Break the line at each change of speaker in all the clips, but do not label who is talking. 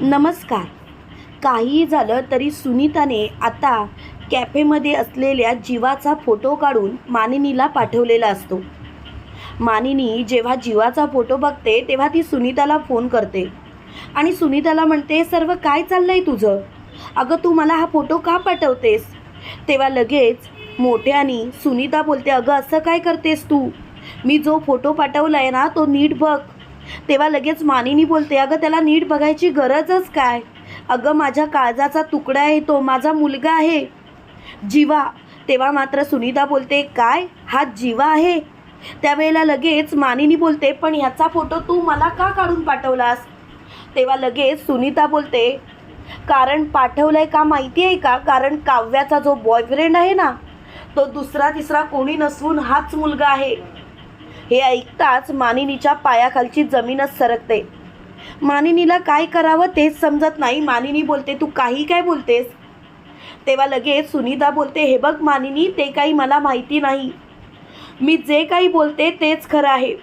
नमस्कार. काहीही झालं तरी सुनीताने आता कॅफेमध्ये असलेल्या जीवाचा फोटो काढून मानिनीला पाठवलेला असतो. मानिनी जेव्हा जीवाचा फोटो बघते तेव्हा ती सुनीताला फोन करते. आणि सुनीताला म्हणते सर्व काय चाललं आहे तुझं? अगं तू मला हा फोटो का पाठवतेस? तेव्हा लगेच मोठ्यानी सुनीता बोलते अगं असं काय करतेस तू? मी जो फोटो पाठवला आहे ना तो नीट बघ. तेव्हा लगेच मानिनी बोलते अगं त्याला नीट बघायची गरजच काय? अगं माझ्या काळजाचा तुकडा आहे तो माझा मुलगा आहे. जीवा. तेव्हा मात्र सुनीता बोलते काय? हा जीवा आहे? त्यावेळेला लगेच मानिनी बोलते पण ह्याचा फोटो तू मला का काढून पाठवलास? तेव्हा लगेच सुनीता बोलते कारण पाठवलंय का माहिती आहे का? कारण काव्याचा जो बॉयफ्रेंड आहे ना तो दुसरा तिसरा कोणी नसून हाच मुलगा आहे. हे ऐकताच मानिनीच्या पायाखालची जमीनच सरकते. मानिनीला काय करावं तेच समजत नाही. मानिनी बोलते तू काही काय बोलतेस? तेव्हा लगेच सुनीता बोलते हे बघ मानिनी ते काही मला माहिती नाही. मी जे काही बोलते तेच खरं आहे.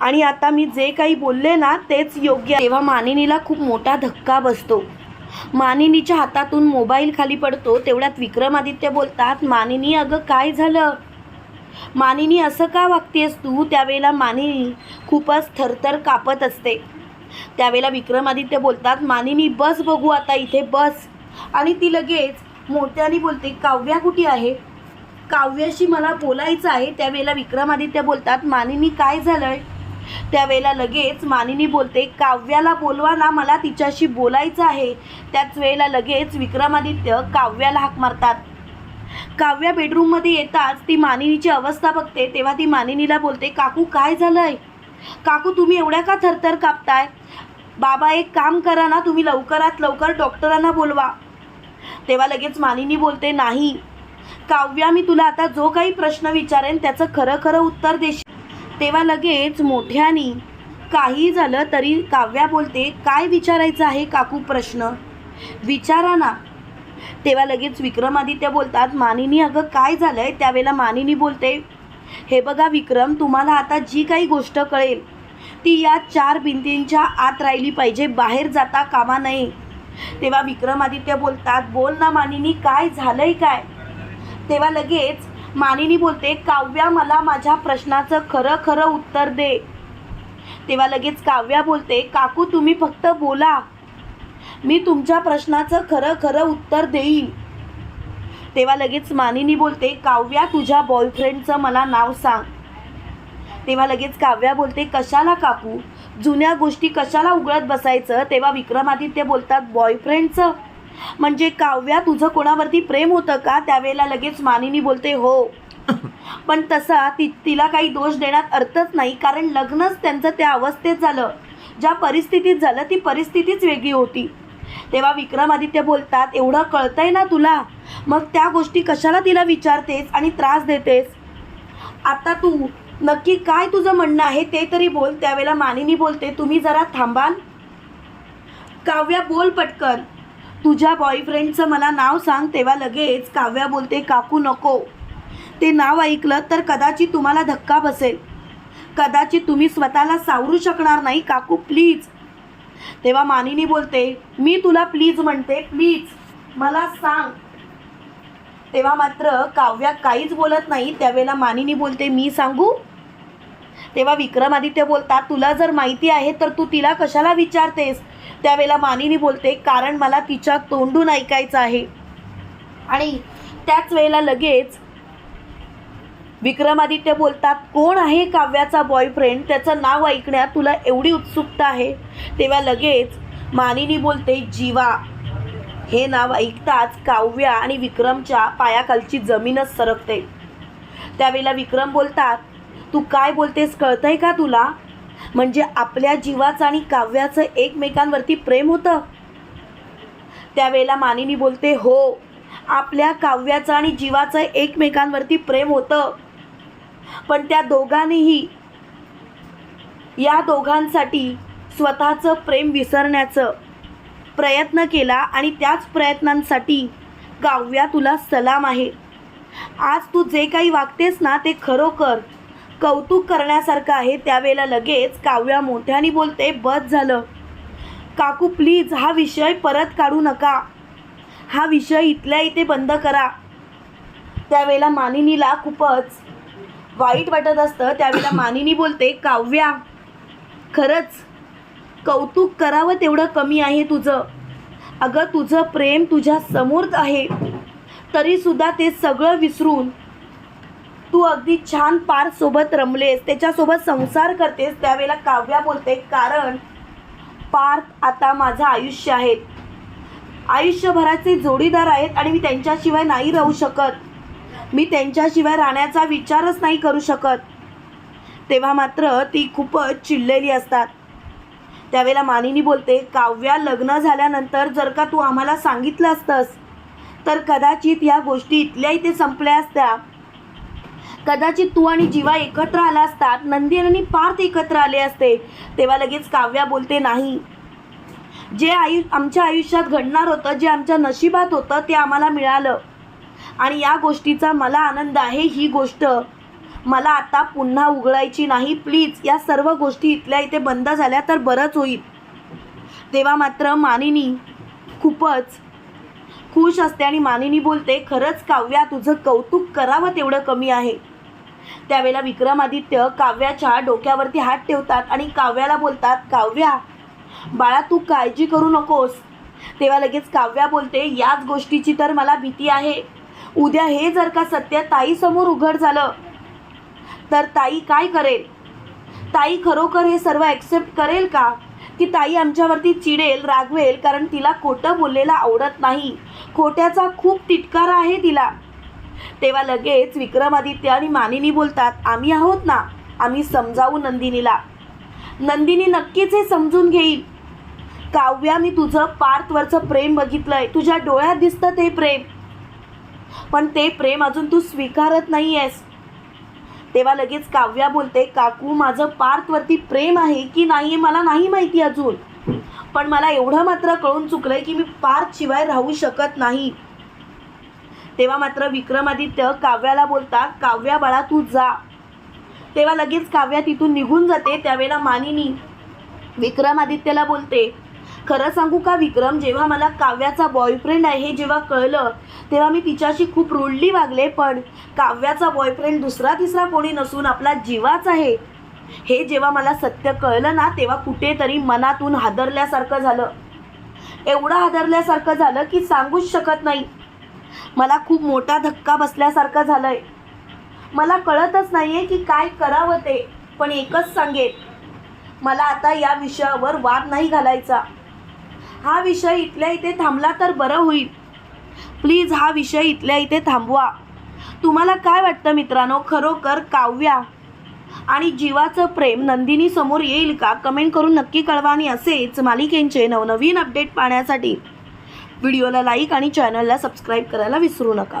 आणि आता मी जे काही बोलले ना तेच योग्य तेव्हा मानिनीला खूप मोठा धक्का बसतो. मानिनीच्या हातातून मोबाईल खाली पडतो. तेवढ्यात विक्रमादित्य बोलतात मानिनी अगं काय झालं? मानिनी असं का वागतेस तू? त्यावेळेला मानिनी खूपच थरथर कापत असते. त्यावेळेला विक्रमादित्य बोलतात मानिनी बस बघू आता इथे बस. आणि ती लगेच मोठ्याने बोलते काव्या कुठे आहे? काव्याशी मला बोलायचं आहे. त्यावेळेला विक्रमादित्य बोलतात मानिनी काय झालंय? त्यावेळेला लगेच मानिनी बोलते काव्याला बोलवा ना मला तिच्याशी बोलायचं आहे. त्याच वेळेला लगेच विक्रमादित्य काव्याला हाक मारतात. काव्या बेडरूममध्ये येताच ती मानिनीची अवस्था बघते तेव्हा ती मानिनीला बोलते काकू काय झालंय? काकू तुम्ही एवढ्या का थरथर कापताय? बाबा एक काम करा ना तुम्ही लवकरात लवकर डॉक्टरांना बोलवा. तेव्हा लगेच मानिनी बोलते नाही काव्या मी तुला आता जो काही प्रश्न विचारेन त्याचं खरं खरं उत्तर देशील. तेव्हा लगेच मोठ्यानी काही झालं तरी काव्या बोलते काय विचारायचं आहे काकू प्रश्न? विचारा ना तेव्हा लगेच विक्रमादित्य बोलतात मानिनी अगं काय झालं आहे त्यावेळेला मानिनी बोलते हे बघा विक्रम तुम्हाला आता जी काही गोष्ट कळेल ती या चार भिंतींच्या आत राहिली पाहिजे बाहेर जाता कामा नये. तेव्हा विक्रमादित्य बोलतात बोल ना मानिनी काय झालंय काय? तेव्हा लगेच मानिनी बोलते काव्या मला माझ्या प्रश्नाचं खरं खरं उत्तर दे. तेव्हा लगेच काव्या बोलते काकू तुम्ही फक्त बोला मी तुमच्या प्रश्नाचं खरं खरं उत्तर देईन. तेव्हा लगेच मानिनी बोलते काव्या तुझ्या बॉयफ्रेंडचं मला नाव सांग. तेव्हा लगेच काव्या बोलते कशाला काकू? जुन्या गोष्टी कशाला उघडत बसायचं? तेव्हा विक्रमादित्य बोलतात बॉयफ्रेंडचं म्हणजे काव्या तुझं कोणावरती प्रेम होतं का? त्यावेळेला लगेच मानिनी बोलते हो. पण तसा ती तिला काही दोष देण्यात अर्थच नाही कारण लग्नच त्यांचं त्या अवस्थेत झालं. ज्या परिस्थितीत झालं ती परिस्थितीच वेगळी होती. तेव्हा विक्रमादित्य बोलतात एवढं कळतंय ना तुला? मग त्या गोष्टी कशाला तिला विचारतेस आणि त्रास देतेस? आता तू नक्की काय तुझं म्हणणं आहे ते तरी बोल त्यावेळेला मानिनी बोलते तुम्ही जरा थांबाल. काव्या बोल पटकन. तुझ्या बॉयफ्रेंडचं मला नाव सांग तेव्हा लगेच काव्या बोलते काकू नको. ते नाव ऐकलं तर कदाचित तुम्हाला धक्का बसेल. कदाचित तुम्ही स्वतःला सावरू शकणार नाही काकू प्लीज. तेव्हा मानिनी बोलते मी तुला प्लीज म्हणते प्लीज मला सांग. तेव्हा मात्र काव्या काहीच बोलत नाही त्यावेळेला मानिनी बोलते मी सांगू? तेव्हा विक्रमादित्य बोलतात तुला जर माहिती आहे तर तू तिला कशाला विचारतेस? त्यावेळेला मानिनी बोलते कारण मला तिच्या तोंडून ऐकायचं आहे. आणि त्याच वेळेला लगेच विक्रमादित्य बोलतात कोण आहे काव्याचा बॉयफ्रेंड त्याचं नाव ऐकण्यात तुला एवढी उत्सुकता आहे? तेव्हा लगेच मानिनी बोलते जीवा हे नाव ऐकताच काव्या आणि विक्रमच्या पायाखालची जमीनच सरकते. त्यावेळेला विक्रम बोलतात तू काय बोलतेस कळतंय का तुला? म्हणजे आपल्या जीवाचं आणि काव्याचं एकमेकांवरती प्रेम होतं? त्यावेळेला मानिनी बोलते हो आपल्या काव्याचं आणि जीवाचं एकमेकांवरती प्रेम होतं. पण त्या दोघांनीही या दोघांसाठी स्वतःचं प्रेम विसरण्याचं प्रयत्न केला आणि त्याच प्रयत्नांसाठी काव्या तुला सलाम आहे. आज तू जे काही वागतेस ना ते खरोखर कौतुक करण्यासारखं आहे. त्यावेळेला लगेच काव्या मोठ्याने बोलते बस झालं. काकू प्लीज हा विषय परत काढू नका. हा विषय इथल्या इथे बंद करा. त्यावेळेला मानिनीला खूपच वाईट वाटत असतं त्यावेळेला मानिनी बोलते काव्या खरंच कौतुक करावं तेवढं कमी आहे तुझं. अगं तुझं प्रेम तुझ्या समोर आहे. तरीसुद्धा ते सगळं विसरून तू अगदी छान पार सोबत रमलेस त्याच्यासोबत संसार करतेस. त्यावेळेला काव्या बोलते कारण पार्थ आता माझं आयुष्य आहेत. आयुष्यभराचे जोडीदार आहेत आणि मी त्यांच्याशिवाय नाही राहू शकत. मी त्यांच्याशिवाय राहण्याचा विचारच नाही करू शकत. तेव्हा मात्र ती खूपच चिडलेली असतात. त्यावेळेला मानिनी बोलते काव्या लग्न झाल्यानंतर जर का तू आम्हाला सांगितलं असतंस तर कदाचित या गोष्टी इथल्या इथे संपल्या असत्या. कदाचित तू आणि जीवा एकत्र आला असतात नंदी आणि पार्थ एकत्र आले असते. तेव्हा लगेच काव्या बोलते नाही. जे आयु आमच्या आयुष्यात घडणार होतं जे आमच्या नशिबात होतं ते आम्हाला मिळालं. आणि या गोष्टीचा मला आनंद आहे ही गोष्ट मला आता पुन्हा उघडायची नाही. प्लीज या सर्व गोष्टी इथल्या इथे बंद झाल्या तर बरंच होईल. तेव्हा मात्र मानिनी खूपच खुश असते आणि मानिनी बोलते खरंच काव्या तुझं कौतुक करावं तेवढं कमी आहे. त्यावेळेला विक्रमादित्य काव्याच्या डोक्यावरती हात ठेवतात आणि काव्याला बोलतात काव्या बाळा तू काळजी करू नकोस. तेव्हा लगेच काव्या बोलते याच गोष्टीची तर मला भीती आहे. उद्या हे जर का सत्य ताईसमोर उघड झालं तर ताई काय करेल? ताई खरोखर हे सर्व ॲक्सेप्ट करेल का? की ताई आमच्यावरती चिडेल रागवेल कारण तिला खोटं बोललेलं आवडत नाही. खोट्याचा खूप तिटकारा आहे तिला. तेव्हा लगेच विक्रमादित्य आणि मानिनी बोलतात आम्ही आहोत ना आम्ही समजावू नंदिनीला. नंदिनी नक्कीच हे समजून घेईल. काव्या मी तुझं पार्थवरचं प्रेम बघितलंय. तुझ्या डोळ्यात दिसतं ते प्रेम. पण ते प्रेम अजून तू स्वीकारत नाही आहेस तेव्हा लगेच काव्या बोलते काकू माझं पार्थवरती प्रेम आहे की नाही मला नाही माहिती अजून. पण मला एवढं मात्र कळून चुकलंय की मी पार्थ शिवाय राहू शकत नाही. तेव्हा मात्र विक्रमादित्य काव्याला बोलतात काव्या बाळा तू जा. तेव्हा लगेच काव्या तिथून निघून जाते त्यावेळेला मानिनी विक्रमादित्यला बोलते खरं सांगू का विक्रम जेव्हा मला काव्याचा बॉयफ्रेंड आहे हे जेव्हा कळलं तेव्हा मी तिच्याशी खूप रुडली वागले पण काव्याचा बॉयफ्रेंड दुसरा तिसरा कोणी नसून आपला जीवाच आहे. हे जेव्हा मला सत्य कळलं ना तेव्हा कुठेतरी मनातून हादरल्यासारखं झालं. एवढं हादरल्यासारखं झालं की सांगूच शकत नाही. मला खूप मोठा धक्का बसल्यासारखं झालं आहे मला कळतच नाही आहे की काय करावं ते पण एकच सांगेन. मला आता या विषयावर वाद नाही घालायचा. हा विषय इथल्या इथे थांबला तर बरं होईल. प्लीज हा विषय इथल्या इथे थांबवा. तुम्हाला काय वाटतं मित्रांनो? खरोखर काव्या आणि जीवाचं प्रेम नंदिनी समोर येईल का? कमेंट करून नक्की कळवा आणि असेच मालिकेंचे नवनवीन अपडेट पाहण्यासाठी. व्हिडिओला लाईक आणि चॅनलला सबस्क्राईब करायला विसरू नका.